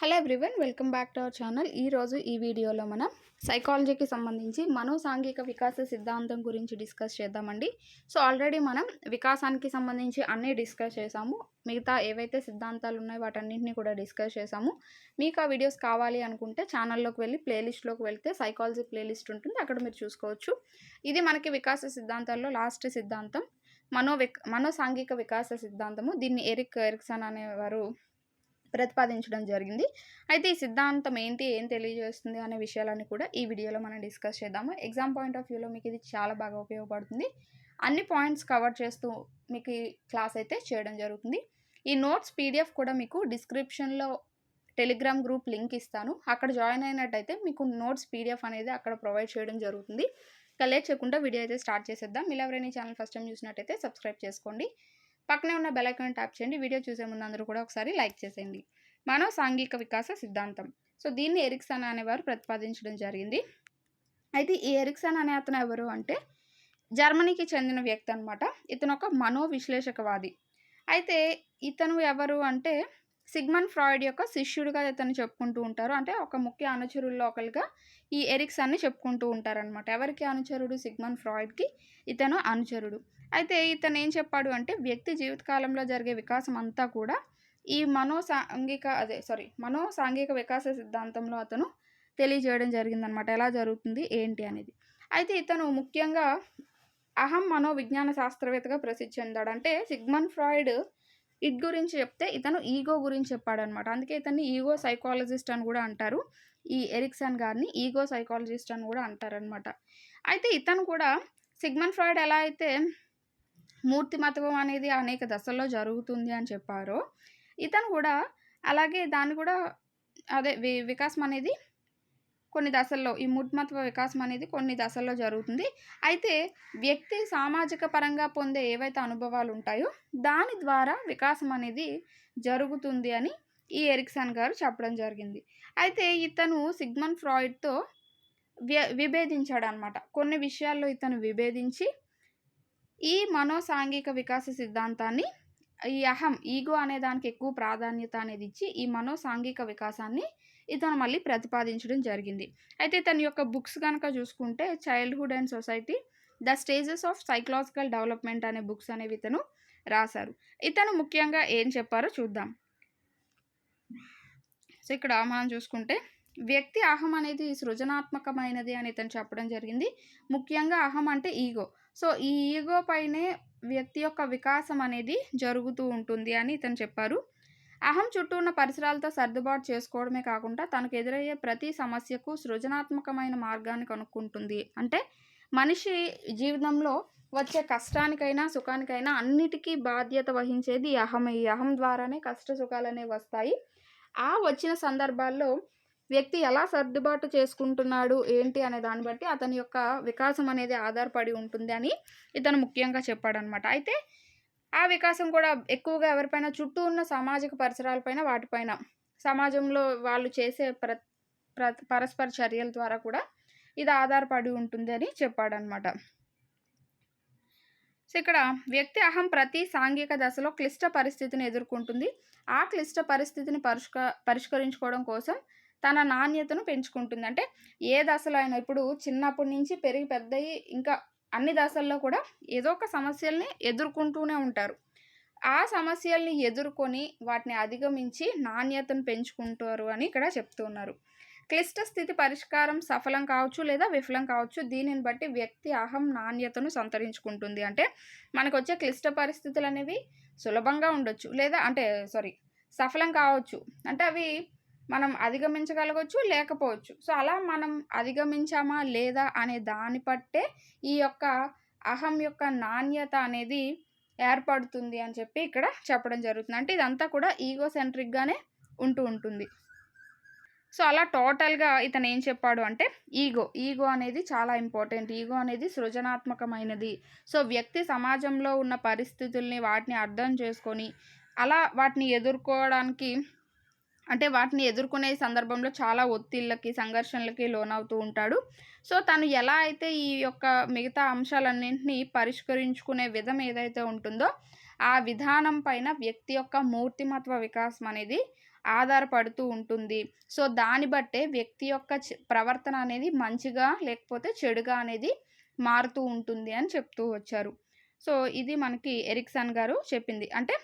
Hello everyone welcome back to our channel. ఈరోజు ఈ వీడియోలో మనం సైకాలజీకి సంబంధించి మనోసాంఘిక వికాస సిద్ధాంతం గురించి డిస్కస్ చేద్దామండి. సో ఆల్రెడీ మనం వికాసానికి సంబంధించి అన్నీ డిస్కస్ చేసాము. మిగతా ఏవైతే సిద్ధాంతాలు ఉన్నాయో వాటన్నింటినీ కూడా డిస్కస్ చేసాము. మీకు ఆ వీడియోస్ కావాలి అనుకుంటే ఛానల్లోకి వెళ్ళి ప్లేలిస్ట్లోకి వెళ్తే సైకాలజీ ప్లేలిస్ట్ ఉంటుంది. అక్కడ మీరు చూసుకోవచ్చు. ఇది మనకి వికాస సిద్ధాంతాల్లో లాస్ట్ సిద్ధాంతం. మనో విక్ మనోసాంఘిక వికాస సిద్ధాంతము. దీన్ని ఎరిక్ ఎరిక్సన్ అనేవారు ప్రతిపాదించడం జరిగింది. అయితే ఈ సిద్ధాంతం ఏంటి? ఏం తెలియజేస్తుంది? అనే విషయాలన్నీ కూడా ఈ వీడియోలో మనం డిస్కస్ చేద్దాము. ఎగ్జామ్ పాయింట్ ఆఫ్ వ్యూలో మీకు ఇది చాలా బాగా ఉపయోగపడుతుంది. అన్ని పాయింట్స్ కవర్ చేస్తూ మీకు ఈ క్లాస్ అయితే చేయడం జరుగుతుంది. ఈ నోట్స్ పీడిఎఫ్ కూడా మీకు డిస్క్రిప్షన్లో టెలిగ్రామ్ గ్రూప్ లింక్ ఇస్తాను. అక్కడ జాయిన్ అయినట్టయితే మీకు నోట్స్ పీడిఎఫ్ అనేది అక్కడ ప్రొవైడ్ చేయడం జరుగుతుంది. కలెక్ట్ చేయకుండా వీడియో అయితే స్టార్ట్ చేసేద్దాం. మీరు ఎవరైనా ఛానల్ ఫస్ట్ టైం చూసినట్టయితే సబ్స్క్రైబ్ చేసుకోండి. పక్కనే ఉన్న బెలైకాన్ ట్యాప్ చేయండి. వీడియో చూసే ముందు అందరూ కూడా ఒకసారి లైక్ చేసేయండి. మానవ సాంఘిక వికాస సిద్ధాంతం. సో దీన్ని ఎరిక్సన్ అనేవారు ప్రతిపాదించడం జరిగింది. అయితే ఈ ఎరిక్సన్ అనే అతను ఎవరు అంటే జర్మనీకి చెందిన వ్యక్తి అనమాట ఇతను ఒక మనో విశ్లేషకవాది అయితే ఇతను ఎవరు అంటే సిగ్మన్ ఫ్రాయిడ్ యొక్క శిష్యుడిగా ఇతను చెప్పుకుంటూ ఉంటారు. అంటే ఒక ముఖ్య అనుచరుల్లో ఒకరిగా ఈ ఎరిక్సన్ని చెప్పుకుంటూ ఉంటారనమాట ఎవరికి అనుచరుడు? సిగ్మన్ ఫ్రాయిడ్కి ఇతను అనుచరుడు. అయితే ఇతను ఏం చెప్పాడు అంటే వ్యక్తి జీవితకాలంలో జరిగే వికాసం అంతా కూడా ఈ మనోసాంఘిక అదే సారీ మనోసాంఘిక వికాస సిద్ధాంతంలో అతను తెలియజేయడం జరిగిందనమాట. ఎలా జరుగుతుంది ఏంటి అనేది. అయితే ఇతను ముఖ్యంగా అహం మనోవిజ్ఞాన శాస్త్రవేత్తగా ప్రసిద్ధి చెందాడు. అంటే సిగ్మన్ ఫ్రాయిడ్ ఇట్ గురించి చెప్తే ఇతను ఈగో గురించి చెప్పాడనమాట. అందుకే ఇతన్ని ఈగో సైకాలజిస్ట్ అని కూడా అంటారు. ఈ ఎరిక్సన్ గారిని ఈగో సైకాలజిస్ట్ అని కూడా అంటారనమాట. అయితే ఇతను కూడా సిగ్మన్ ఫ్రాయిడ్ ఎలా అయితే మూర్తిమత్వం అనేది అనేక దశల్లో జరుగుతుంది అని చెప్పారు. ఇతను కూడా అలాగే దాన్ని కూడా అదే వి వికాసం అనేది కొన్ని దశల్లో ఈ మూర్తిమత్వ వికాసం అనేది కొన్ని దశల్లో జరుగుతుంది. అయితే వ్యక్తి సామాజిక పరంగా పొందే ఏవైతే అనుభవాలు ఉంటాయో దాని ద్వారా వికాసం అనేది జరుగుతుంది అని ఈ ఎరిక్సన్ గారు చెప్పడం జరిగింది. అయితే ఇతను సిగ్మన్ ఫ్రాయిడ్తో వి విభేదించాడు అనమాట కొన్ని విషయాల్లో ఇతను విభేదించి ఈ మనోసాంఘిక వికాస సిద్ధాంతాన్ని ఈ అహం ఈగో అనే దానికి ఎక్కువ ప్రాధాన్యత అనేది ఇచ్చి ఈ మనోసాంఘిక వికాసాన్ని ఇతను మళ్ళీ ప్రతిపాదించడం జరిగింది. అయితే తన యొక్క బుక్స్ కనుక చూసుకుంటే childhood and society the stages of psychological development అనే బుక్స్ అనేవి ఇతను రాశారు. ఇతను ముఖ్యంగా ఏం చెప్పారో చూద్దాం. సో ఇక్కడ మనం చూసుకుంటే వ్యక్తి అహం అనేది సృజనాత్మకమైనది అని ఇతను చెప్పడం జరిగింది. ముఖ్యంగా అహం అంటే ఈగో. సో ఈ ఈగో పైనే వ్యక్తి యొక్క వికాసం అనేది జరుగుతూ ఉంటుంది అని ఇతను చెప్పారు. అహం చుట్టూ ఉన్న పరిసరాలతో సర్దుబాటు చేసుకోవడమే కాకుండా తనకు ఎదురయ్యే ప్రతి సమస్యకు సృజనాత్మకమైన మార్గాన్ని కనుక్కుంటుంది. అంటే మనిషి జీవితంలో వచ్చే కష్టానికైనా సుఖానికైనా అన్నిటికీ బాధ్యత వహించేది అహం. ఈ అహం ద్వారానే కష్ట సుఖాలు వస్తాయి. ఆ వచ్చిన సందర్భాల్లో వ్యక్తి ఎలా సర్దుబాటు చేసుకుంటున్నాడు ఏంటి అనే దాన్ని బట్టి అతని యొక్క వికాసం అనేది ఆధారపడి ఉంటుంది అని ఇతను ముఖ్యంగా చెప్పాడనమాట. అయితే ఆ వికాసం కూడా ఎక్కువగా ఎవరిపైన చుట్టూ ఉన్న సామాజిక పరిసరాలపైన వాటిపైన సమాజంలో వాళ్ళు చేసే ప్ర పరస్పర చర్యల ద్వారా కూడా ఇది ఆధారపడి ఉంటుంది అని చెప్పాడనమాట. సో ఇక్కడ వ్యక్తి అహం ప్రతి సాంఘిక దశలో క్లిష్ట పరిస్థితిని ఎదుర్కొంటుంది. ఆ క్లిష్ట పరిస్థితిని పరిష్క పరిష్కరించుకోవడం కోసం తన నాణ్యతను పెంచుకుంటుంది. అంటే ఏ దశలో అయినా ఇప్పుడు చిన్నప్పటి నుంచి పెరిగి పెద్దయి ఇంకా అన్ని దశల్లో కూడా ఏదో ఒక సమస్యల్ని ఎదుర్కొంటూనే ఉంటారు. ఆ సమస్యల్ని ఎదుర్కొని వాటిని అధిగమించి నాణ్యతను పెంచుకుంటారు అని ఇక్కడ చెప్తున్నారు క్లిష్ట స్థితి పరిష్కారం సఫలం కావచ్చు లేదా విఫలం కావచ్చు దీనిని బట్టి వ్యక్తి అహం నాణ్యతను సంతరించుకుంటుంది. అంటే మనకు వచ్చే క్లిష్ట పరిస్థితులు అనేవి సులభంగా ఉండొచ్చు లేదా అంటే సారీ సఫలం కావచ్చు. అంటే అవి మనం అధిగమించగలగవచ్చు లేకపోవచ్చు. సో అలా మనం అధిగమించామా లేదా అనే దాన్ని బట్టే ఈ యొక్క అహం యొక్క నాణ్యత అనేది ఏర్పడుతుంది అని చెప్పి ఇక్కడ చెప్పడం జరుగుతుంది. అంటే ఇదంతా కూడా ఈగో సెంట్రిక్గానే ఉంటూ ఉంటుంది. సో అలా టోటల్గా ఇతను ఏం చెప్పాడు అంటే ఈగో ఈగో అనేది చాలా ఇంపార్టెంట్. ఈగో అనేది సృజనాత్మకమైనది. సో వ్యక్తి సమాజంలో ఉన్న పరిస్థితుల్ని వాటిని అర్థం చేసుకొని అలా వాటిని ఎదుర్కోవడానికి అంటే వాటిని ఎదుర్కొనే సందర్భంలో చాలా ఒత్తిళ్ళకి సంఘర్షణలకి లోనవుతూ ఉంటాడు. సో తను ఎలా అయితే ఈ యొక్క మిగతా అంశాలన్నింటినీ పరిష్కరించుకునే విధం ఏదైతే ఉంటుందో ఆ విధానం పైన వ్యక్తి యొక్క మూర్తిమత్వ వికాసం అనేది ఆధారపడుతూ ఉంటుంది. సో దాన్ని బట్టే వ్యక్తి యొక్క ప్రవర్తన అనేది మంచిగా లేకపోతే చెడుగా అనేది మారుతూ ఉంటుంది అని చెప్తూ వచ్చారు. సో ఇది మనకి ఎరిక్సన్ గారు చెప్పింది. అంటే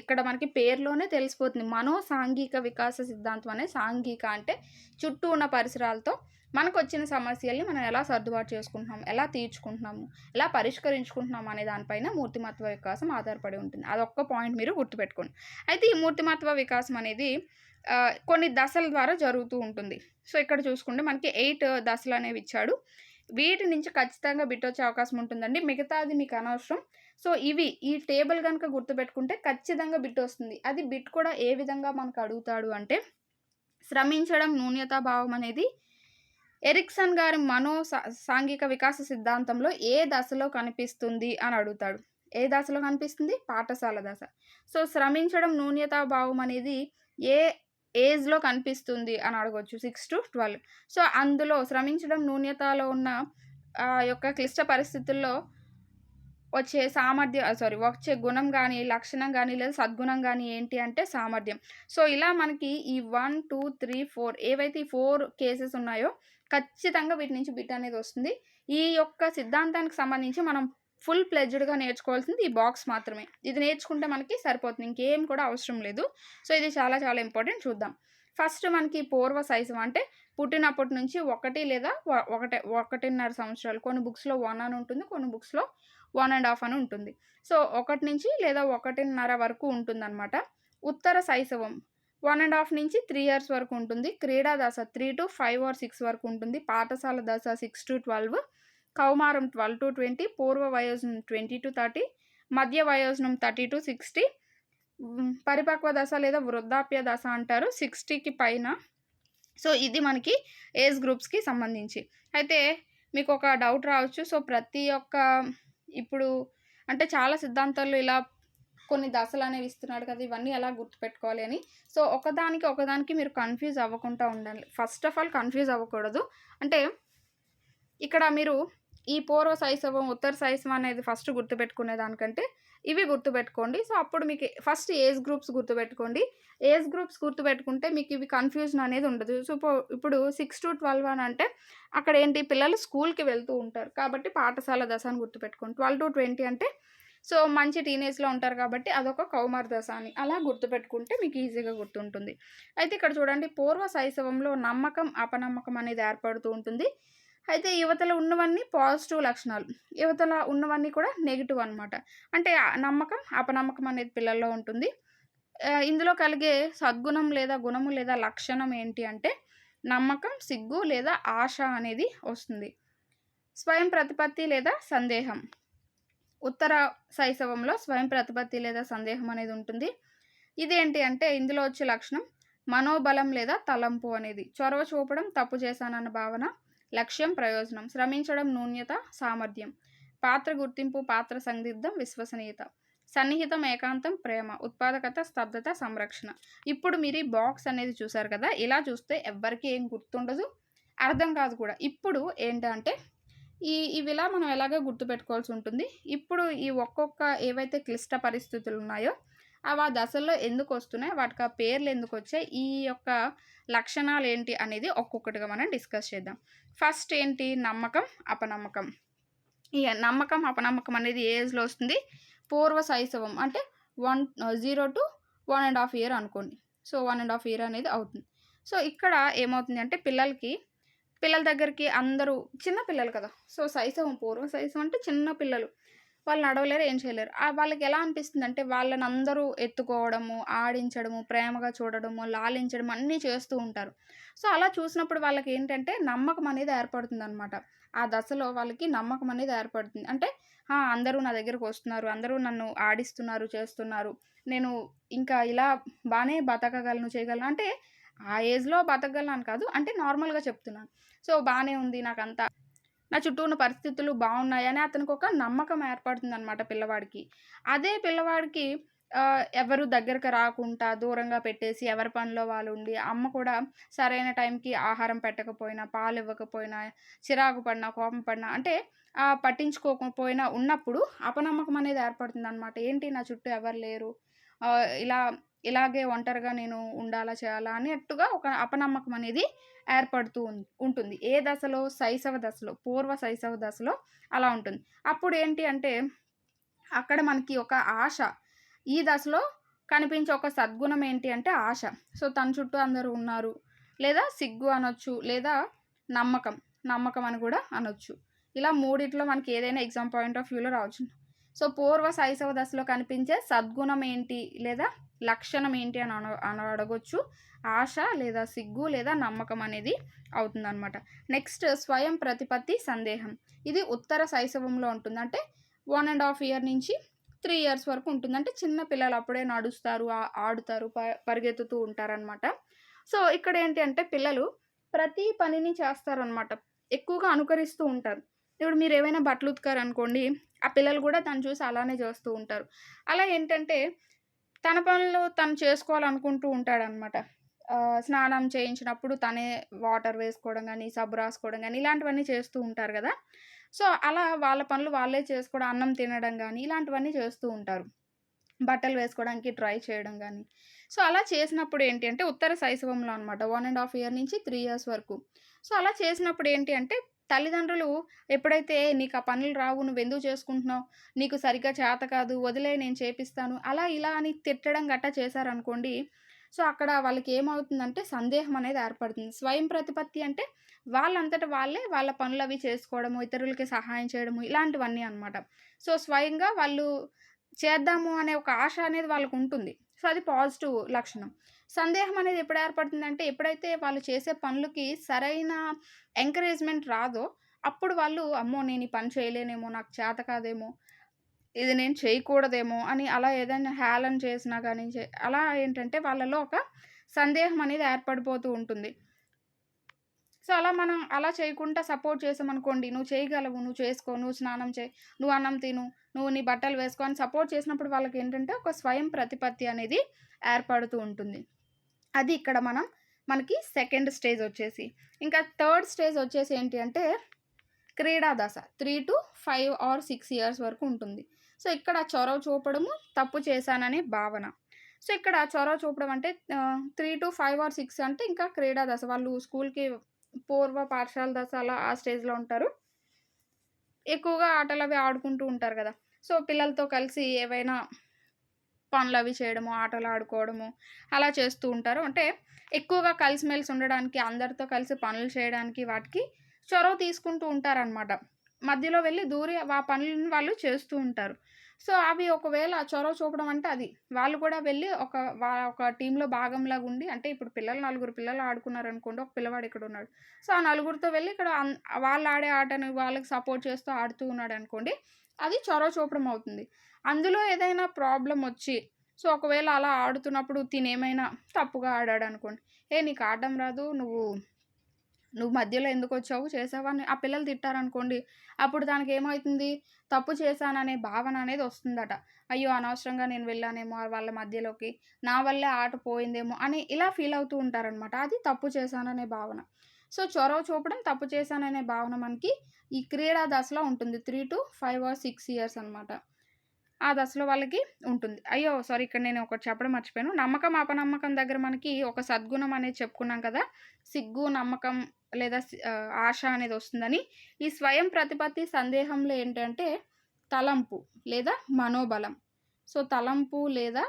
ఇక్కడ మనకి పేరులోనే తెలిసిపోతుంది. మనో సాంఘిక వికాస సిద్ధాంతం అనే సాంఘిక అంటే చుట్టూ ఉన్న పరిసరాలతో మనకు వచ్చిన సమస్యల్ని మనం ఎలా సర్దుబాటు చేసుకుంటున్నాం ఎలా తీర్చుకుంటున్నాము ఎలా పరిష్కరించుకుంటున్నాం అనే దానిపైన మూర్తిమత్వ వికాసం ఆధారపడి ఉంటుంది. అదొక్క పాయింట్ మీరు గుర్తుపెట్టుకోండి. అయితే ఈ మూర్తిమత్వ వికాసం అనేది కొన్ని దశల ద్వారా జరుగుతూ ఉంటుంది. సో ఇక్కడ చూసుకుంటే మనకి ఎయిట్ దశలు అనేవి ఇచ్చాడు. వీటి నుంచి ఖచ్చితంగా బిట్ వచ్చే అవకాశం ఉంటుందండి. మిగతాది మీకు అనవసరం. సో ఇవి ఈ టేబుల్ కనుక గుర్తుపెట్టుకుంటే ఖచ్చితంగా బిట్ వస్తుంది అది బిట్ కూడా ఏ విధంగా మనకు అడుగుతాడు అంటే శ్రమించడం నూన్యతా భావం అనేది ఎరిక్సన్ గారి మనో సా- సాంఘిక వికాస సిద్ధాంతంలో ఏ దశలో కనిపిస్తుంది అని అడుగుతాడు. ఏ దశలో కనిపిస్తుంది? పాఠశాల దశ. సో శ్రమించడం నూన్యతా భావం అనేది ఏ ఏజ్లో కనిపిస్తుంది అని అడగొచ్చు సిక్స్ టు ట్వెల్వ్. సో అందులో శ్రమించడం నూన్యతలో ఉన్న ఆ యొక్క క్లిష్ట పరిస్థితుల్లో వచ్చే సామర్థ్యం సారీ వచ్చే గుణం కానీ లక్షణం కానీ లేదా సద్గుణం కానీ ఏంటి అంటే సామర్థ్యం. సో ఇలా మనకి ఈ వన్ టూ త్రీ ఫోర్ ఏవైతే ఈ ఫోర్ కేసెస్ ఉన్నాయో ఖచ్చితంగా వీటి నుంచి బిట్ అనేది వస్తుంది. ఈ యొక్క సిద్ధాంతానికి సంబంధించి మనం ఫుల్ ప్లెజ్డ్గా నేర్చుకోవాల్సింది ఈ బాక్స్ మాత్రమే. ఇది నేర్చుకుంటే మనకి సరిపోతుంది. ఇంకేం కూడా అవసరం లేదు. సో ఇది చాలా చాలా ఇంపార్టెంట్ చూద్దాం. ఫస్ట్ మనకి పూర్వ సైజు అంటే పుట్టినప్పటి నుంచి ఒకటి లేదా ఒకటే ఒకటి ఒకటిన్నర సంవత్సరాలు. కొన్ని బుక్స్లో వన్ అని ఉంటుంది కొన్ని బుక్స్లో వన్ అండ్ హాఫ్ అని ఉంటుంది. సో ఒకటి నుంచి లేదా ఒకటిన్నర వరకు ఉంటుందన్నమాట. ఉత్తర శైశవం వన్ అండ్ హాఫ్ నుంచి త్రీ ఇయర్స్ వరకు ఉంటుంది. క్రీడా దశ three to five or six వరకు ఉంటుంది. పాఠశాల దశ సిక్స్ టు ట్వెల్వ్ కౌమారం ట్వెల్వ్ టు ట్వంటీ పూర్వ వయోజనం ట్వంటీ టు థర్టీ మధ్య వయోజనం థర్టీ టు సిక్స్టీ. పరిపక్వ దశ లేదా వృద్ధాప్య దశ అంటారు సిక్స్టీకి పైన. సో ఇది మనకి ఏజ్ గ్రూప్స్కి సంబంధించి. అయితే మీకు ఒక డౌట్ రావచ్చు. సో ప్రతి ఒక్క ఇప్పుడు అంటే చాలా సిద్ధాంతాలు ఇలా కొన్ని దశలు అనేవి ఇస్తున్నాడు కదా ఇవన్నీ ఎలా గుర్తుపెట్టుకోవాలి అని. సో ఒకదానికి ఒకదానికి మీరు కన్ఫ్యూజ్ అవ్వకుండా ఉండాలి. ఫస్ట్ ఆఫ్ ఆల్ కన్ఫ్యూజ్ అవ్వకూడదు. అంటే ఇక్కడ మీరు ఈ పూర్వ శైశవం ఉత్తర శైశవం అనేది ఫస్ట్ గుర్తుపెట్టుకునే దానికంటే ఇవి గుర్తుపెట్టుకోండి. సో అప్పుడు మీకు ఫస్ట్ ఏజ్ గ్రూప్స్ గుర్తుపెట్టుకోండి. ఏజ్ గ్రూప్స్ గుర్తుపెట్టుకుంటే మీకు ఇవి కన్ఫ్యూజన్ అనేది ఉండదు. సో ఇప్పుడు సిక్స్ టు ట్వెల్వ్ అని అంటే అక్కడ ఏంటి పిల్లలు స్కూల్కి వెళ్తూ ఉంటారు. కాబట్టి పాఠశాల దశ అని గుర్తుపెట్టుకోండి. ట్వెల్వ్ టు ట్వంటీ అంటే సో మంచి టీనేజ్లో ఉంటారు కాబట్టి అదొక కౌమార దశ అని. అలా గుర్తుపెట్టుకుంటే మీకు ఈజీగా గుర్తుంటుంది. అయితే ఇక్కడ చూడండి పూర్వ శైశవంలో నమ్మకం అపనమ్మకం అనేది ఏర్పడుతూ ఉంటుంది. అయితే యువతలో ఉన్నవన్నీ పాజిటివ్ లక్షణాలు. యువతలో ఉన్నవన్నీ కూడా నెగిటివ్ అనమాట అంటే నమ్మకం అపనమ్మకం అనేది పిల్లల్లో ఉంటుంది. ఇందులో కలిగే సద్గుణం లేదా గుణము లేదా లక్షణం ఏంటి అంటే నమ్మకం సిగ్గు లేదా ఆశ అనేది వస్తుంది. స్వయం ప్రతిపత్తి లేదా సందేహం. ఉత్తర శైశవంలో స్వయం ప్రతిపత్తి లేదా సందేహం అనేది ఉంటుంది. ఇదేంటి అంటే ఇందులో వచ్చే లక్షణం మనోబలం లేదా తలంపు అనేది. చొరవ చూపడం తప్పు చేశానన్న భావన లక్ష్యం ప్రయోజనం శ్రమించడం నూన్యత సామర్థ్యం. పాత్ర గుర్తింపు పాత్ర సందిగ్ధం విశ్వసనీయత. సన్నిహితం ఏకాంతం ప్రేమ ఉత్పాదకత స్తబ్దత సంరక్షణ. ఇప్పుడు మీరు ఈ బాక్స్ అనేది చూసారు కదా? ఇలా చూస్తే ఎవ్వరికి ఏం గుర్తుండదు. అర్థం కాదు కూడా. ఇప్పుడు ఏంటంటే ఈ ఇవిలా మనం ఎలాగో గుర్తుపెట్టుకోవాల్సి ఉంటుంది. ఇప్పుడు ఈ ఒక్కొక్క ఏవైతే క్లిష్ట పరిస్థితులు ఉన్నాయో అవి ఆ దశల్లో ఎందుకు వస్తున్నాయి వాటికి ఆ పేర్లు ఎందుకు వచ్చాయి ఈ యొక్క లక్షణాలు ఏంటి అనేది ఒక్కొక్కటిగా మనం డిస్కస్ చేద్దాం. ఫస్ట్ ఏంటి? నమ్మకం అపనమ్మకం. ఈ నమ్మకం అపనమ్మకం అనేది ఏ ఏజ్లో వస్తుంది? పూర్వ శైశవం అంటే one zero to one and half year అనుకోండి. So one and half year అనేది అవుతుంది. సో ఇక్కడ ఏమవుతుంది అంటే పిల్లలకి పిల్లల దగ్గరికి అందరూ చిన్న పిల్లలు కదా. సో శైశవం పూర్వ శైశవం అంటే చిన్న పిల్లలు. వాళ్ళు నడవలేరు ఏం చేయలేరు. వాళ్ళకి ఎలా అనిపిస్తుంది అంటే వాళ్ళని అందరూ ఎత్తుకోవడము ఆడించడము ప్రేమగా చూడడము లాలించడం అన్నీ చేస్తూ ఉంటారు. సో అలా చూసినప్పుడు వాళ్ళకి ఏంటంటే నమ్మకం అనేది ఏర్పడుతుంది అనమాట ఆ దశలో వాళ్ళకి నమ్మకం అనేది ఏర్పడుతుంది. అంటే అందరూ నా దగ్గరకు వస్తున్నారు అందరూ నన్ను ఆడిస్తున్నారు చేస్తున్నారు. నేను ఇంకా ఇలా బాగానే బతకగలను చేయగలను. అంటే ఆ ఏజ్లో బతకగలను కాదు అంటే నార్మల్గా చెప్తున్నాను. సో బాగానే ఉంది నాకంతా. నా చుట్టూ ఉన్న పరిస్థితులు బాగున్నాయని అతనికి ఒక నమ్మకం ఏర్పడుతుంది అనమాట పిల్లవాడికి. అదే పిల్లవాడికి ఎవరు దగ్గరకు రాకుండా దూరంగా పెట్టేసి ఎవరి పనిలో వాళ్ళు ఉండి అమ్మ కూడా సరైన టైంకి ఆహారం పెట్టకపోయినా పాలు ఇవ్వకపోయినా చిరాకు పడినా కోపం పడినా అంటే పట్టించుకోకపోయినా ఉన్నప్పుడు అపనమ్మకం అనేది ఏర్పడుతుంది అనమాట ఏంటి నా చుట్టూ ఎవరు లేరు? ఇలా ఇలాగే ఒంటరిగా నేను ఉండాలా చేయాలా అనేట్టుగా ఒక అపనమ్మకం అనేది ఏర్పడుతూ ఉంటుంది. ఏ దశలో? శైశవ దశలో పూర్వ శైశవ దశలో అలా ఉంటుంది. అప్పుడు ఏంటి అంటే అక్కడ మనకి ఒక ఆశ. ఈ దశలో కనిపించే ఒక సద్గుణం ఏంటి అంటే ఆశ. సో తన చుట్టూ అందరూ ఉన్నారు లేదా సిగ్గు అనొచ్చు లేదా నమ్మకం. నమ్మకం అని కూడా అనొచ్చు. ఇలా మూడిట్లో మనకి ఏదైనా ఎగ్జామ్ పాయింట్ ఆఫ్ వ్యూలో రావచ్చు. సో పూర్వ శైశవ దశలో కనిపించే సద్గుణం ఏంటి లేదా లక్షణం ఏంటి అని అన అని అడగొచ్చు. ఆశ లేదా సిగ్గు లేదా నమ్మకం అనేది అవుతుందన్నమాట. నెక్స్ట్ స్వయం ప్రతిపత్తి సందేహం. ఇది ఉత్తర శైశవంలో ఉంటుంది. అంటే వన్ అండ్ హాఫ్ ఇయర్ నుంచి త్రీ ఇయర్స్ వరకు ఉంటుంది. అంటే చిన్న పిల్లలు అప్పుడే నడుస్తారు ఆడుతారు ప- పరిగెత్తుతూ ఉంటారనమాట సో ఇక్కడ ఏంటి అంటే పిల్లలు ప్రతి పనిని చేస్తారనమాట ఎక్కువగా అనుకరిస్తూ ఉంటారు. ఇప్పుడు మీరు ఏమైనా బట్టలు ఉతికారనుకోండి ఆ పిల్లలు కూడా తను చూసి అలానే చేస్తూ ఉంటారు. అలా ఏంటంటే తన పనులు తను చేసుకోవాలనుకుంటూ ఉంటాడనమాట స్నానం చేయించినప్పుడు తనే వాటర్ వేసుకోవడం కానీ సబ్బు రాసుకోవడం కానీ ఇలాంటివన్నీ చేస్తూ ఉంటారు కదా. సో అలా వాళ్ళ పనులు వాళ్ళే చేసుకోవడం అన్నం తినడం కానీ ఇలాంటివన్నీ చేస్తూ ఉంటారు. బట్టలు వేసుకోవడానికి ట్రై చేయడం కానీ సో అలా చేసినప్పుడు ఏంటి అంటే ఉత్తర శైశవంలో అనమాట వన్ అండ్ హాఫ్ ఇయర్ నుంచి త్రీ ఇయర్స్ వరకు. సో అలా చేసినప్పుడు ఏంటి అంటే తల్లిదండ్రులు ఎప్పుడైతే నీకు ఆ పనులు రావు నువ్వు ఎందుకు చేసుకుంటున్నావు? నీకు సరిగ్గా చేత కాదు వదిలే నేను చేపిస్తాను. అలా ఇలా అని తిట్టడం గట్టా చేశారనుకోండి. సో అక్కడ వాళ్ళకి ఏమవుతుందంటే సందేహం అనేది ఏర్పడుతుంది. స్వయం ప్రతిపత్తి అంటే వాళ్ళంతట వాళ్ళే వాళ్ళ పనులు అవి చేసుకోవడము ఇతరులకి సహాయం చేయడము ఇలాంటివన్నీ అనమాట సో స్వయంగా వాళ్ళు చేద్దాము అనే ఒక ఆశ అనేది వాళ్ళకు ఉంటుంది. సో అది పాజిటివ్ లక్షణం. సందేహం అనేది ఎప్పుడు ఏర్పడుతుందంటే ఎప్పుడైతే వాళ్ళు చేసే పనులకి సరైన ఎంకరేజ్మెంట్ రాదో అప్పుడు వాళ్ళు అమ్మో నేను ఈ పని చేయలేనేమో నాకు చేత కాదేమో ఇది నేను చేయకూడదేమో అని అలా ఏదైనా హేళన చేసినా కానీ అలా ఏంటంటే వాళ్ళలో ఒక సందేహం అనేది ఏర్పడిపోతూ ఉంటుంది. సో అలా మనం అలా చేయకుండా సపోర్ట్ చేసామనుకోండి నువ్వు చేయగలవు నువ్వు చేసుకో నువ్వు స్నానం చేయి నువ్వు అన్నం తిను నువ్వు నీ బట్టలు వేసుకో అని సపోర్ట్ చేసినప్పుడు వాళ్ళకి ఏంటంటే ఒక స్వయం ప్రతిపత్తి అనేది ఏర్పడుతూ ఉంటుంది. అది ఇక్కడ మనం మనకి సెకండ్ స్టేజ్ వచ్చేసి. ఇంకా థర్డ్ స్టేజ్ వచ్చేసి ఏంటి అంటే క్రీడా దశ three to five or six years వరకు ఉంటుంది. సో ఇక్కడ చొరవ చూపడము తప్పు చేశాననే భావన. సో ఇక్కడ చొరవ చూపడం అంటే three to five or six అంటే ఇంకా క్రీడా దశ. వాళ్ళు స్కూల్కి పూర్వ పాఠశాల దశ అలా ఆ స్టేజ్లో ఉంటారు. ఎక్కువగా ఆటలు అవి ఆడుకుంటూ ఉంటారు కదా. సో పిల్లలతో కలిసి ఏవైనా పనులు అవి చేయడము ఆటలు ఆడుకోవడము అలా చేస్తూ ఉంటారు. అంటే ఎక్కువగా కలిసిమెలిసి ఉండడానికి అందరితో కలిసి పనులు చేయడానికి వాటికి చొరవ తీసుకుంటూ ఉంటారనమాట మధ్యలో వెళ్ళి దూరి ఆ పనులను వాళ్ళు చేస్తూ ఉంటారు. సో అవి ఒకవేళ చొరవ చూపడం అంటే అది. వాళ్ళు కూడా వెళ్ళి ఒక వా ఒక టీంలో భాగంలాగా ఉండి అంటే ఇప్పుడు పిల్లలు నలుగురు పిల్లలు ఆడుకున్నారు అనుకోండి ఒక పిల్లవాడు ఇక్కడ ఉన్నాడు. సో ఆ నలుగురితో వెళ్ళి ఇక్కడ వాళ్ళు ఆడే ఆటను వాళ్ళకి సపోర్ట్ చేస్తూ ఆడుతూ ఉన్నాడు అనుకోండి అది చొరవ చూపడం అవుతుంది. అందులో ఏదైనా ప్రాబ్లం వచ్చి సో ఒకవేళ అలా ఆడుతున్నప్పుడు తినేమైనా తప్పుగా ఆడాడు అనుకోండి ఏ నీకు ఆడడం రాదు నువ్వు నువ్వు మధ్యలో ఎందుకు వచ్చావు చేసావా అని ఆ పిల్లలు తిట్టారనుకోండి అప్పుడు దానికి ఏమవుతుంది తప్పు చేశాననే భావన అనేది వస్తుందట. అయ్యో అనవసరంగా నేను వెళ్ళానేమో వాళ్ళ మధ్యలోకి నా వల్లే ఆట పోయిందేమో అని ఇలా ఫీల్ అవుతూ ఉంటారనమాట అది తప్పు చేశాననే భావన. సో చొరవ చూపడం తప్పు చేశాననే భావన మనకి ఈ క్రీడా దశలో ఉంటుంది. Three to five or six years అనమాట ఆ దశలో వాళ్ళకి ఉంటుంది. అయ్యో సారీ ఇక్కడ నేను ఒకటి చెప్పడం మర్చిపోయాను. నమ్మకం అపనమ్మకం దగ్గర మనకి ఒక సద్గుణం అనేది చెప్పుకున్నాం కదా? సిగ్గు నమ్మకం లేదా ఆశ అనేది వస్తుందని ఈ స్వయం ప్రతిపత్తి సందేహంలో ఏంటంటే తలంపు లేదా మనోబలం. సో తలంపు లేదా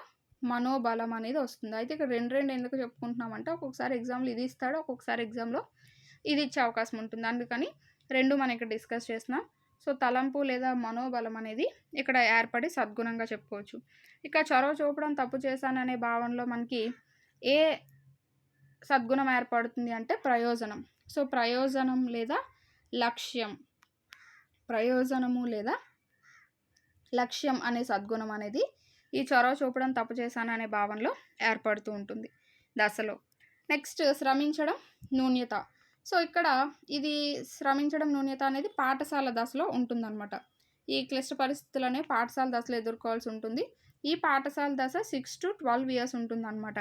మనోబలం అనేది వస్తుంది. అయితే ఇక్కడ రెండు రెండు ఎందుకు చెప్పుకుంటున్నామంటే ఒక్కొక్కసారి ఎగ్జామ్లో ఇది ఇస్తాడు ఒక్కొక్కసారి ఎగ్జామ్లో ఇది ఇచ్చే అవకాశం ఉంటుంది. అందుకని రెండు మనం ఇక్కడ డిస్కస్ చేస్తున్నాం. సో తలంపు లేదా మనోబలం అనేది ఇక్కడ ఏర్పడి సద్గుణంగా చెప్పుకోవచ్చు. ఇక చొరవ చూపడం తప్పు చేశాననే భావనలో మనకి ఏ సద్గుణం ఏర్పడుతుంది అంటే ప్రయోజనం. సో ప్రయోజనం లేదా లక్ష్యం? ప్రయోజనము లేదా లక్ష్యం అనే సద్గుణం అనేది ఈ చొరవ చూపడం తప్పు చేశాను అనే భావనలో ఏర్పడుతూ ఉంటుంది దశలో. నెక్స్ట్ శ్రమించడం నూన్యత. సో ఇక్కడ ఇది శ్రమించడం నూన్యత అనేది పాఠశాల దశలో ఉంటుందన్నమాట. ఈ క్లిష్ట పరిస్థితులనే పాఠశాల దశలో ఎదుర్కోవాల్సి ఉంటుంది. ఈ పాఠశాల దశ సిక్స్ టు ట్వెల్వ్ ఇయర్స్ ఉంటుందన్నమాట.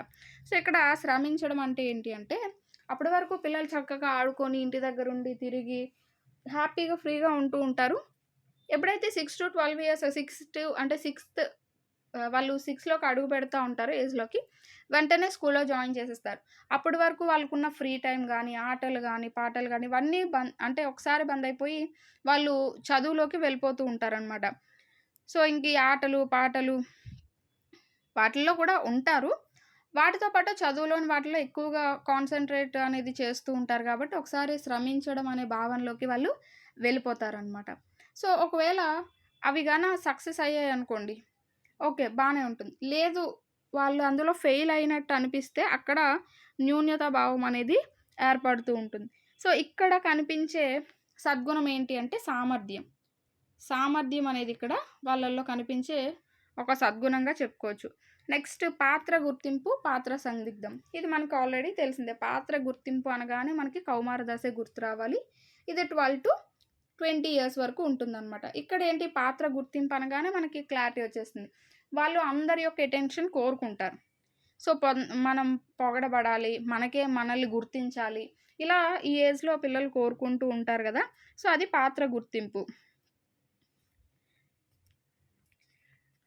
సో ఇక్కడ శ్రమించడం అంటే ఏంటి అంటే అప్పటి వరకు పిల్లలు చక్కగా ఆడుకొని ఇంటి దగ్గర ఉండి తిరిగి హ్యాపీగా ఫ్రీగా ఉంటూ ఉంటారు ఎప్పుడైతే six to twelve years six to అంటే సిక్స్త్ వాళ్ళు సిక్స్లోకి అడుగు పెడతా ఉంటారు ఏజ్‌లోకి. వెంటనే స్కూల్‌లో జాయిన్ చేసేస్తారు. అప్పటి వరకు వాళ్ళకున్న ఫ్రీ టైం కానీ ఆటలు కానీ పాటలు కానీ ఇవన్నీ బంద్ అంటే ఒకసారి బంద్ అయిపోయి వాళ్ళు చదువులోకి వెళ్ళిపోతూ ఉంటారనమాట. సో, ఇంక ఈ ఆటలు, పాటలు వాటిల్లో కూడా ఉంటారు. వాటితో పాటు చదువులోని వాటిలో ఎక్కువగా కాన్సన్ట్రేట్ అనేది చేస్తూ ఉంటారు కాబట్టి ఒకసారి శ్రమించడం అనే భావనలోకి వాళ్ళు వెళ్ళిపోతారనమాట. సో, ఒకవేళ అవి గాన సక్సెస్ అయ్యాయి అనుకోండి ఓకే. బాగానే ఉంటుంది. లేదు వాళ్ళు అందులో ఫెయిల్ అయినట్టు అనిపిస్తే అక్కడ న్యూన్యత భావం అనేది ఏర్పడుతూ ఉంటుంది. సో, ఇక్కడ కనిపించే సద్గుణం ఏంటి అంటే సామర్థ్యం. సామర్థ్యం అనేది ఇక్కడ వాళ్ళల్లో కనిపించే ఒక సద్గుణంగా చెప్పుకోవచ్చు. నెక్స్ట్ పాత్ర గుర్తింపు, పాత్ర సందిగ్ధం. ఇది మనకు ఆల్రెడీ తెలిసిందే. పాత్ర గుర్తింపు అనగానే మనకి కౌమార గుర్తు రావాలి. ఇది 12-20 ఇయర్స్ వరకు ఉంటుందన్నమాట ఇక్కడ ఏంటి పాత్ర గుర్తింపు అనగానే మనకి క్లారిటీ వచ్చేస్తుంది. వాళ్ళు అందరి యొక్క అటెన్షన్ కోరుకుంటారు. సో, పొ మనం పొగడబడాలి, మనకే మనల్ని గుర్తించాలి. ఇలా ఈ ఏజ్‌లో పిల్లలు కోరుకుంటూ ఉంటారు కదా సో, అది పాత్ర గుర్తింపు.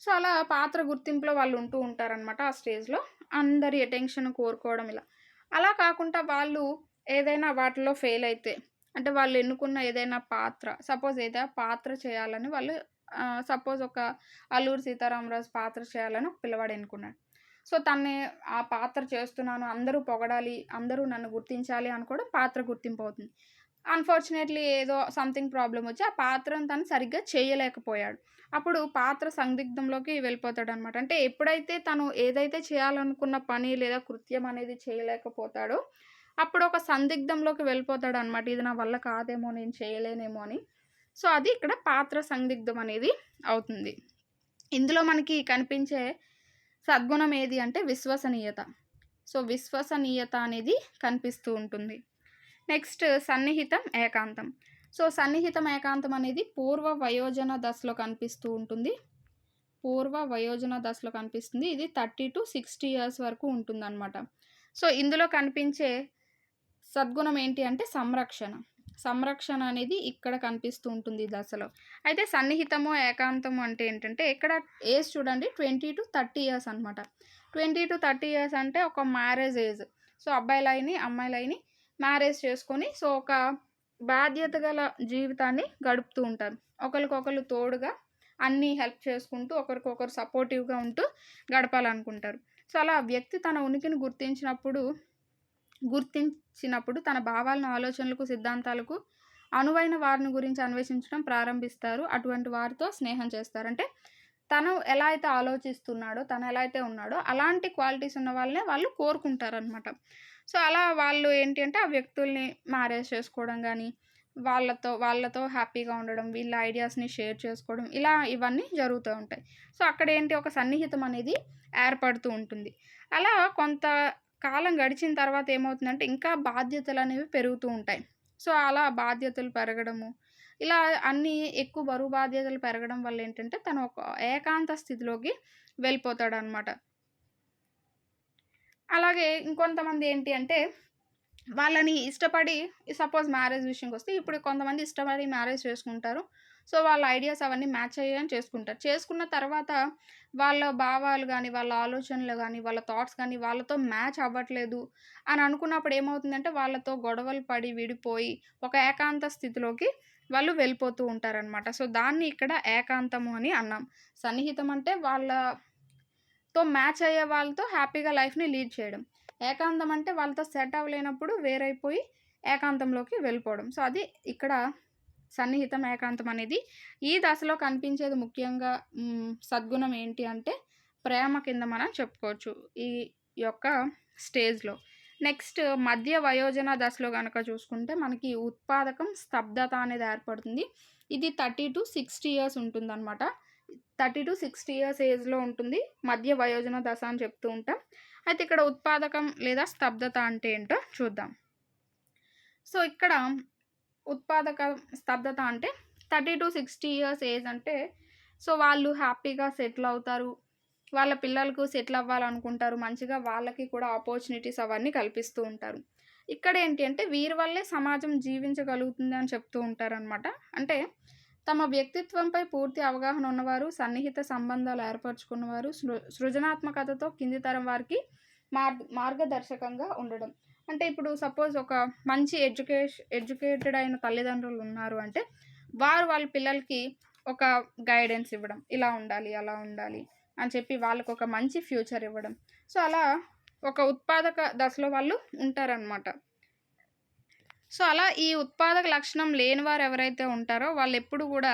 సో, అలా పాత్ర గుర్తింపులో వాళ్ళు ఉంటూ ఉంటారనమాట ఆ స్టేజ్‌లో. అందరి అటెన్షన్ కోరుకోవడం ఇలా. అలా కాకుండా వాళ్ళు ఏదైనా వాటిలో ఫెయిల్ అయితే అంటే వాళ్ళు ఎన్నుకున్న ఏదైనా పాత్ర సపోజ్ ఏదైనా పాత్ర చేయాలని వాళ్ళు సపోజ్ ఒక అల్లూరు సీతారామరాజు' పాత్ర చేయాలని ఒక పిల్లవాడు ఎన్నుకున్నాడు. సో, తన్నే ఆ పాత్ర చేస్తున్నాను, అందరూ పొగడాలి, అందరూ నన్ను గుర్తించాలి అనుకోవడం పాత్ర గుర్తింపు అవుతుంది. అన్‌ఫార్చునేట్‌లీ ఏదో సంథింగ్ ప్రాబ్లం వచ్చి ఆ పాత్రను తను సరిగ్గా చేయలేకపోయాడు. అప్పుడు పాత్ర సందిగ్ధంలోకి వెళ్ళిపోతాడనమాట. అంటే ఎప్పుడైతే తను ఏదైతే చేయాలనుకున్న పని లేదా కృత్యం అనేది చేయలేకపోతాడో అప్పుడు ఒక సందిగ్ధంలోకి వెళ్ళిపోతాడనమాట. ఇది నా వల్ల కాదేమో, నేను చేయలేనేమో అని. సో, అది ఇక్కడ పాత్ర సందిగ్ధం అనేది అవుతుంది. ఇందులో మనకి కనిపించే సద్గుణం ఏది అంటే విశ్వసనీయత. సో, విశ్వసనీయత అనేది కనిపిస్తూ ఉంటుంది. నెక్స్ట్ సన్నిహితం, ఏకాంతం. సో, సన్నిహితం, ఏకాంతం అనేది పూర్వ వయోజన దశలో కనిపిస్తూ ఉంటుంది. పూర్వ వయోజన దశలో కనిపిస్తుంది. ఇది 30-60 ఇయర్స్ వరకు ఉంటుందన్నమాట సో, ఇందులో కనిపించే సద్గుణం ఏంటి అంటే సంరక్షణ. సంరక్షణ అనేది ఇక్కడ కనిపిస్తూ ఉంటుంది ఈ దశలో. అయితే సన్నిహితము, ఏకాంతము అంటే ఏంటంటే ఇక్కడ ఏజ్ చూడండి 20-30 ఇయర్స్ అనమాట. 20-30 ఇయర్స్ అంటే ఒక మ్యారేజ్ ఏజ్. సో, అబ్బాయిలైని, అమ్మాయిలైని మ్యారేజ్ చేసుకొని సో, ఒక బాధ్యత గల జీవితాన్ని గడుపుతూ ఉంటారు. ఒకరికొకరు తోడుగా అన్నీ హెల్ప్ చేసుకుంటూ ఒకరికొకరు సపోర్టివ్‌గా ఉంటూ గడపాలనుకుంటారు. సో, అలా వ్యక్తి తన ఉనికిని గుర్తించినప్పుడు గుర్తించినప్పుడు తన భావాలను, ఆలోచనలకు, సిద్ధాంతాలకు అనువైన వారిని గురించి అన్వేషించడం ప్రారంభిస్తారు. అటువంటి వారితో స్నేహం చేస్తారు. అంటే తను ఎలా అయితే ఆలోచిస్తున్నాడో, తను ఎలా అయితే ఉన్నాడో అలాంటి క్వాలిటీస్ ఉన్న వాళ్ళనే వాళ్ళు కోరుకుంటారనమాట. సో, అలా వాళ్ళు ఏంటి అంటే ఆ వ్యక్తుల్ని మ్యారేజ్ చేసుకోవడం కానీ వాళ్ళతో వాళ్ళతో హ్యాపీగా ఉండడం, వీళ్ళ ఐడియాస్‌ని షేర్ చేసుకోవడం ఇలా ఇవన్నీ జరుగుతూ ఉంటాయి. సో, అక్కడ ఏంటి ఒక సన్నిహితం అనేది ఏర్పడుతూ ఉంటుంది. అలా కొంత కాలం గడిచిన తర్వాత ఏమవుతుందంటే ఇంకా బాధ్యతలు అనేవి పెరుగుతూ ఉంటాయి. సో, అలా బాధ్యతలు పెరగడము, ఇలా అన్నీ ఎక్కువ బరువు బాధ్యతలు పెరగడం వల్ల ఏంటంటే తను ఒక ఏకాంత స్థితిలోకి వెళ్ళిపోతాడనమాట. అలాగే ఇంకొంతమంది ఏంటి అంటే వాళ్ళని ఇష్టపడి సపోజ్ మ్యారేజ్ విషయంకి వస్తే ఇప్పుడు కొంతమంది ఇష్టపడి మ్యారేజ్ చేసుకుంటారు. సో, వాళ్ళ ఐడియాస్ అవన్నీ మ్యాచ్ అయ్యాయని చేసుకుంటారు. చేసుకున్న తర్వాత వాళ్ళ భావాలు కానీ వాళ్ళ ఆలోచనలు కానీ వాళ్ళ థాట్స్ కానీ వాళ్ళతో మ్యాచ్ అవ్వట్లేదు అని అనుకున్నప్పుడు ఏమవుతుందంటే వాళ్ళతో గొడవలు పడి, విడిపోయి ఒక ఏకాంత స్థితిలోకి వాళ్ళు వెళ్ళిపోతూ ఉంటారనమాట. సో, దాన్ని ఇక్కడ ఏకాంతము అని అన్నాం. సన్నిహితం అంటే వాళ్ళ తో మ్యాచ్ అయ్యే వాళ్ళతో హ్యాపీగా లైఫ్‌ని లీడ్ చేయడం. ఏకాంతం అంటే వాళ్ళతో సెట్ అవ్వలేనప్పుడు వేరైపోయి ఏకాంతంలోకి వెళ్ళిపోవడం. సో, అది ఇక్కడ సన్నిహితం, ఏకాంతం అనేది. ఈ దశలో కనిపించేది ముఖ్యంగా సద్గుణం ఏంటి అంటే ప్రేమ కింద మనం చెప్పుకోవచ్చు. ఈ యొక్క స్టేజ్‌లో. నెక్స్ట్ మధ్య వయోజన దశలో కనుక చూసుకుంటే మనకి ఉత్పాదకం, స్తబ్దత అనేది ఏర్పడుతుంది. ఇది 30-60 years thirty to sixty years ఏజ్‌లో ఉంటుంది. మధ్య వయోజన దశ అని చెప్తూ ఉంటాం. అయితే ఇక్కడ ఉత్పాదకం లేదా స్తబ్దత అంటే ఏంటో చూద్దాం. సో, ఇక్కడ ఉత్పాదక స్తబ్దత అంటే 30-60 ఇయర్స్ ఏజ్ అంటే సో, వాళ్ళు హ్యాపీగా సెటిల్ అవుతారు. వాళ్ళ పిల్లలకు సెటిల్ అవ్వాలనుకుంటారు. మంచిగా వాళ్ళకి కూడా ఆపర్చునిటీస్ అవన్నీ కల్పిస్తూ ఉంటారు. ఇక్కడ ఏంటి అంటే వీరి వల్లే సమాజం జీవించగలుగుతుంది అని చెప్తూ ఉంటారనమాట. అంటే తమ వ్యక్తిత్వంపై పూర్తి అవగాహన ఉన్నవారు సన్నిహిత సంబంధాలు ఏర్పరచుకున్నవారు సృ సృజనాత్మకతతో కింది తరం వారికి మార్ మార్గదర్శకంగా ఉండడం. అంటే ఇప్పుడు సపోజ్ ఒక మంచి ఎడ్యుకేష్ ఎడ్యుకేటెడ్ అయిన తల్లిదండ్రులు ఉన్నారు అంటే వారు వాళ్ళ పిల్లలకి ఒక గైడెన్స్ ఇవ్వడం ఇలా ఉండాలి అలా ఉండాలి అని చెప్పి వాళ్ళకు ఒక మంచి ఫ్యూచర్ ఇవ్వడం. సో అలా ఒక ఉత్పాదక దశలో వాళ్ళు ఉంటారనమాట సో అలా ఈ ఉత్పాదక లక్షణం లేని వారు ఎవరైతే ఉంటారో వాళ్ళు ఎప్పుడు కూడా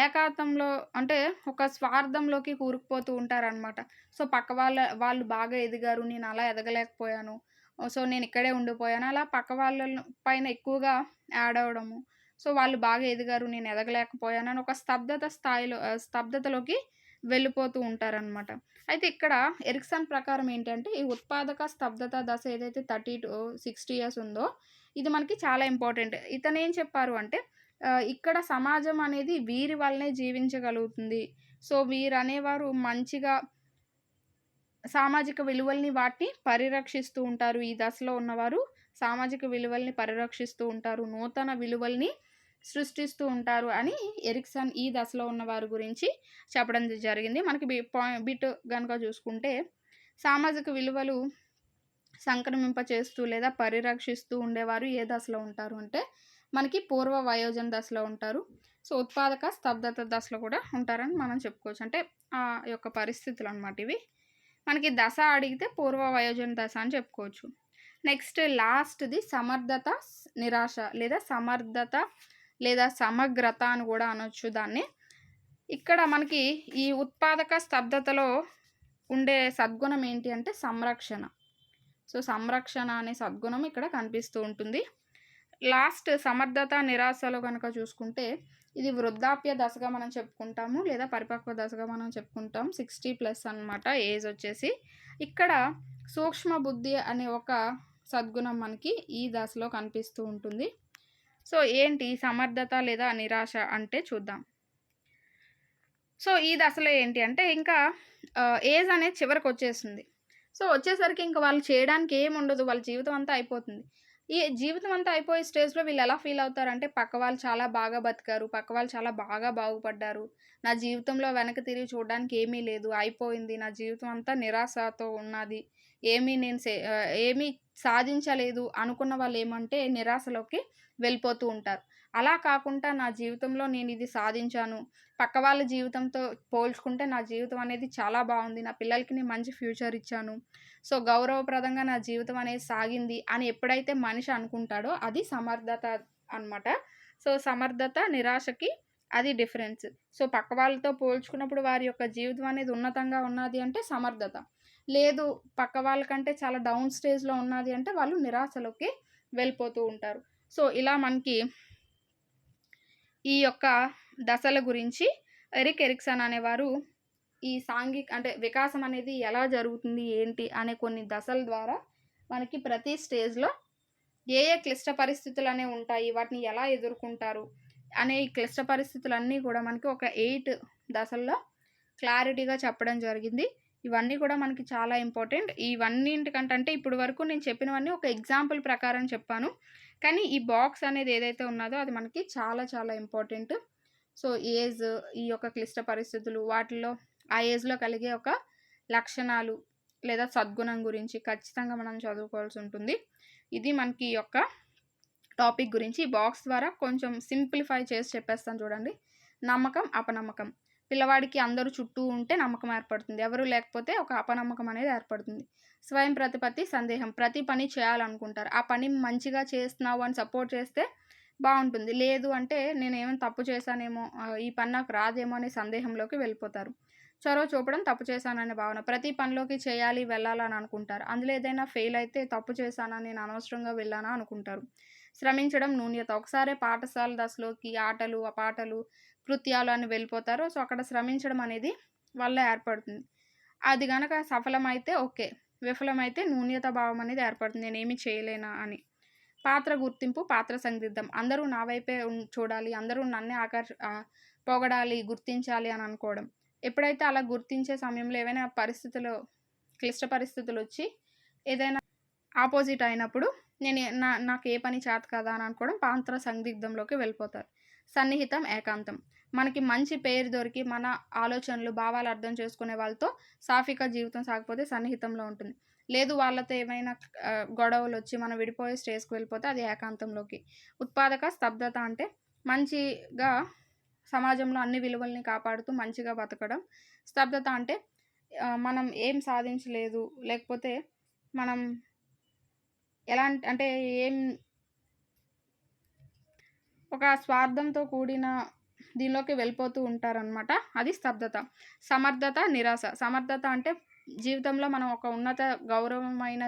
ఏకాంతంలో అంటే ఒక స్వార్థంలోకి కూరుకుపోతూ ఉంటారనమాట సో పక్క వాళ్ళ వాళ్ళు బాగా ఎదిగారు నేను అలా ఎదగలేకపోయాను సో నేను ఇక్కడే ఉండిపోయాను అలా పక్క వాళ్ళ పైన ఎక్కువగా యాడ్ అవ్వడము. సో వాళ్ళు బాగా ఎదిగారు నేను ఎదగలేకపోయాను అని ఒక స్తబ్దత స్థాయిలో స్తబ్దతలోకి వెళ్ళిపోతూ ఉంటారనమాట అయితే ఇక్కడ ఎరిక్సన్ ప్రకారం ఏంటంటే ఈ ఉత్పాదక స్తబ్దత దశ ఏదైతే థర్టీ టు సిక్స్టీ ఇయర్స్ ఉందో ఇది మనకి చాలా ఇంపార్టెంట్. ఇతను ఏం చెప్పారు అంటే ఇక్కడ సమాజం అనేది వీరి వల్లనే జీవించగలుగుతుంది. సో వీరు అనేవారు మంచిగా సామాజిక విలువల్ని వాటిని పరిరక్షిస్తూ ఉంటారు. ఈ దశలో ఉన్నవారు సామాజిక విలువల్ని పరిరక్షిస్తూ ఉంటారు. నూతన విలువల్ని సృష్టిస్తూ ఉంటారు అని ఎరిక్సన్ ఈ దశలో ఉన్న వారి గురించి చెప్పడం జరిగింది. మనకి బి పాయింట్ బిట్ కనుక చూసుకుంటే సామాజిక విలువలు సంక్రమింప చేస్తూ లేదా పరిరక్షిస్తూ ఉండేవారు ఏ దశలో ఉంటారు అంటే మనకి పూర్వ వయోజన దశలో ఉంటారు. సో ఉత్పాదక స్తబ్దత దశలో కూడా ఉంటారని మనం చెప్పుకోవచ్చు. అంటే ఆ యొక్క పరిస్థితులు అనమాట ఇవి. మనకి దశ అడిగితే పూర్వ వయోజన దశ అని చెప్పుకోవచ్చు. నెక్స్ట్ లాస్ట్ది సమర్థత నిరాశ లేదా సమర్థత లేదా సమగ్రత అని కూడా అనొచ్చు దాన్ని. ఇక్కడ మనకి ఈ ఉత్పాదక స్తబ్దతలో ఉండే సద్గుణం ఏంటి అంటే సంరక్షణ. సో సంరక్షణ అనే సద్గుణం ఇక్కడ కనిపిస్తూ ఉంటుంది. లాస్ట్ సమర్థత నిరాశలో కనుక చూసుకుంటే ఇది వృద్ధాప్య దశగా మనం చెప్పుకుంటాము లేదా పరిపక్వ దశగా మనం చెప్పుకుంటాం. సిక్స్టీ ప్లస్ అన్నమాట ఏజ్ వచ్చేసి. ఇక్కడ సూక్ష్మ బుద్ధి అనే ఒక సద్గుణం మనకి ఈ దశలో కనిపిస్తూ ఉంటుంది. సో ఏంటి? సమర్థత లేదా నిరాశ అంటే చూద్దాం. సో ఈ దశలో ఏంటి అంటే ఇంకా ఏజ్ అనేది చివరికి వచ్చేసింది. సో వచ్చేసరికి ఇంకా వాళ్ళు చేయడానికి ఏం ఉండదు. వాళ్ళ జీవితం అంతా అయిపోతుంది. ఈ జీవితం అంతా అయిపోయే స్టేజ్లో వీళ్ళు ఎలా ఫీల్ అవుతారంటే పక్క వాళ్ళు చాలా బాగా బతికారు పక్క వాళ్ళు చాలా బాగా బాగుపడ్డారు. నా జీవితంలో వెనక తిరిగి చూడడానికి ఏమీ లేదు. అయిపోయింది. నా జీవితం అంతా నిరాశతో ఉన్నది. ఏమీ నేను సే ఏమీ సాధించలేదు అనుకున్న వాళ్ళు ఏమంటే నిరాశలోకి వెళ్ళిపోతూ ఉంటారు. అలా కాకుండా నా జీవితంలో నేను ఇది సాధించాను. పక్క వాళ్ళ జీవితంతో పోల్చుకుంటే నా జీవితం అనేది చాలా బాగుంది. నా పిల్లలకి నేను మంచి ఫ్యూచర్ ఇచ్చాను. సో గౌరవప్రదంగా నా జీవితం అనేది సాగింది అని ఎప్పుడైతే మనిషి అనుకుంటాడో అది సమర్థత అన్నమాట. సో సమర్థత నిరాశకి అది డిఫరెన్స్. సో పక్క వాళ్ళతో పోల్చుకున్నప్పుడు వారి యొక్క జీవితం అనేది ఉన్నతంగా ఉన్నది అంటే సమర్థత. లేదు పక్క వాళ్ళకంటే చాలా డౌన్ స్టేజ్లో ఉన్నది అంటే వాళ్ళు నిరాశలోకి వెళ్ళిపోతూ ఉంటారు. సో ఇలా మనకి ఈ యొక్క దశల గురించి ఎరిక్ ఎరిక్సన్ అనేవారు ఈ సాంఘిక అంటే వికాసం అనేది ఎలా జరుగుతుంది ఏంటి అనే కొన్ని దశల ద్వారా మనకి ప్రతి స్టేజ్లో ఏ ఏ క్లిష్ట పరిస్థితులు అనేవి ఉంటాయి వాటిని ఎలా ఎదుర్కొంటారు అనే ఈ క్లిష్ట పరిస్థితులన్నీ కూడా మనకి ఒక ఎయిట్ దశల్లో క్లారిటీగా చెప్పడం జరిగింది. ఇవన్నీ కూడా మనకి చాలా ఇంపార్టెంట్. ఇవన్నింటికంటే అంటే ఇప్పుడు వరకు నేను చెప్పినవన్నీ ఒక ఎగ్జాంపుల్ ప్రకారం చెప్పాను. కానీ ఈ బాక్స్ అనేది ఏదైతే ఉన్నదో అది మనకి చాలా చాలా ఇంపార్టెంట్ సో ఏజ్ ఈ యొక్క క్లిష్ట పరిస్థితులు వాటిల్లో ఆ ఏజ్లో కలిగే ఒక లక్షణాలు లేదా సద్గుణం గురించి ఖచ్చితంగా మనం చదువుకోవాల్సి ఉంటుంది. ఇది మనకి ఈ యొక్క టాపిక్ గురించి ఈ బాక్స్ ద్వారా కొంచెం సింప్లిఫై చేసి చెప్పేస్తాను చూడండి. నమ్మకం అపనమ్మకం. పిల్లవాడికి అందరూ చుట్టూ ఉంటే నమ్మకం ఏర్పడుతుంది. ఎవరు లేకపోతే ఒక అపనమ్మకం అనేది ఏర్పడుతుంది. స్వయం ప్రతిపత్తి సందేహం. ప్రతి పని చేయాలనుకుంటారు. ఆ పని మంచిగా చేస్తున్నావు అని సపోర్ట్ చేస్తే బాగుంటుంది. లేదు అంటే నేను ఏమైనా తప్పు చేశానేమో ఈ పని నాకు రాదేమో అనే సందేహంలోకి వెళ్ళిపోతారు. చొరవ చూపడం తప్పు చేశాననే భావన. ప్రతి పనిలోకి చేయాలి వెళ్ళాలని అనుకుంటారు. అందులో ఏదైనా ఫెయిల్ అయితే తప్పు చేశానా నేను అనవసరంగా వెళ్ళానా అనుకుంటారు. శ్రమించడం నూన్యత. ఒకసారి పాఠశాల దశలోకి ఆటలు ఆ పాటలు కృత్యాలు అని వెళ్ళిపోతారో సో అక్కడ శ్రమించడం అనేది వల్ల ఏర్పడుతుంది. అది గనక సఫలమైతే ఓకే. విఫలమైతే నూన్యత భావం అనేది ఏర్పడుతుంది. నేనేమి చేయలేనా అని. పాత్ర గుర్తింపు పాత్ర సందిగ్ధం అందరూ నా వైపే చూడాలి. అందరూ నన్నే ఆకర్ష పొగడాలి గుర్తించాలి అని అనుకోవడం. ఎప్పుడైతే అలా గుర్తించే సమయంలో ఏవైనా పరిస్థితులు క్లిష్ట పరిస్థితులు వచ్చి ఏదైనా ఆపోజిట్ అయినప్పుడు నేను నా నాకు ఏ పని చేత కదా అని అనుకోవడం పాత్ర సందిగ్ధంలోకి వెళ్ళిపోతారు. సన్నిహితం ఏకాంతం. మనకి మంచి పేరు దొరికి మన ఆలోచనలు భావాలు అర్థం చేసుకునే వాళ్ళతో సాఫీగా జీవితం సాగిపోతే సన్నిహితంలో ఉంటుంది. లేదు వాళ్ళతో ఏమైనా గొడవలు వచ్చి మనం విడిపోయే స్టేజ్కి వెళ్ళిపోతే అది ఏకాంతంలోకి. ఉత్పాదక స్తబ్దత అంటే మంచిగా సమాజంలో అన్ని విలువల్ని కాపాడుతూ మంచిగా బతకడం. స్తబ్దత అంటే మనం ఏం సాధించలేదు లేకపోతే మనం ఎలాంటి అంటే ఏం ఒక స్వార్థంతో కూడిన దీనిలోకి వెళ్ళిపోతూ ఉంటారనమాట అది స్తబ్దత. సమర్థత నిరాశ. సమర్థత అంటే జీవితంలో మనం ఒక ఉన్నత గౌరవమైన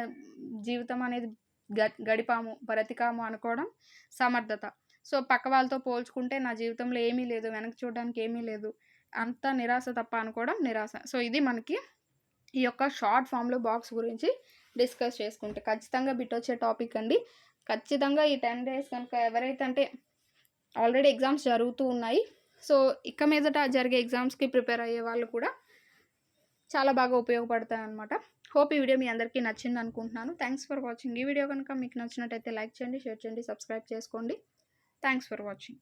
జీవితం అనేది గ గడిపాము బ్రతికాము అనుకోవడం సమర్థత. సో పక్క వాళ్ళతో పోల్చుకుంటే నా జీవితంలో ఏమీ లేదు వెనక్కి చూడడానికి ఏమీ లేదు అంత నిరాశ తప్ప అనుకోవడం నిరాశ. సో ఇది మనకి ఈ యొక్క షార్ట్ ఫామ్లో బాక్స్ గురించి డిస్కస్ చేసుకుంటే ఖచ్చితంగా బిట్ వచ్చే టాపిక్ అండి. ఖచ్చితంగా ఈ టెన్ డేస్ కనుక ఎవరైతే అంటే ఆల్రెడీ ఎగ్జామ్స్ జరుగుతూ ఉన్నాయి. సో ఇక మీదట జరిగే ఎగ్జామ్స్కి ప్రిపేర్ అయ్యే వాళ్ళు కూడా చాలా బాగా ఉపయోగపడతాయి అనమాట హోప్ ఈ వీడియో మీ అందరికీ నచ్చింది అనుకుంటున్నాను. థ్యాంక్స్ ఫర్ వాచింగ్ ఈ వీడియో కనుక మీకు నచ్చినట్టయితే లైక్ చేయండి షేర్ చేయండి సబ్స్క్రైబ్ చేసుకోండి. Thanks for watching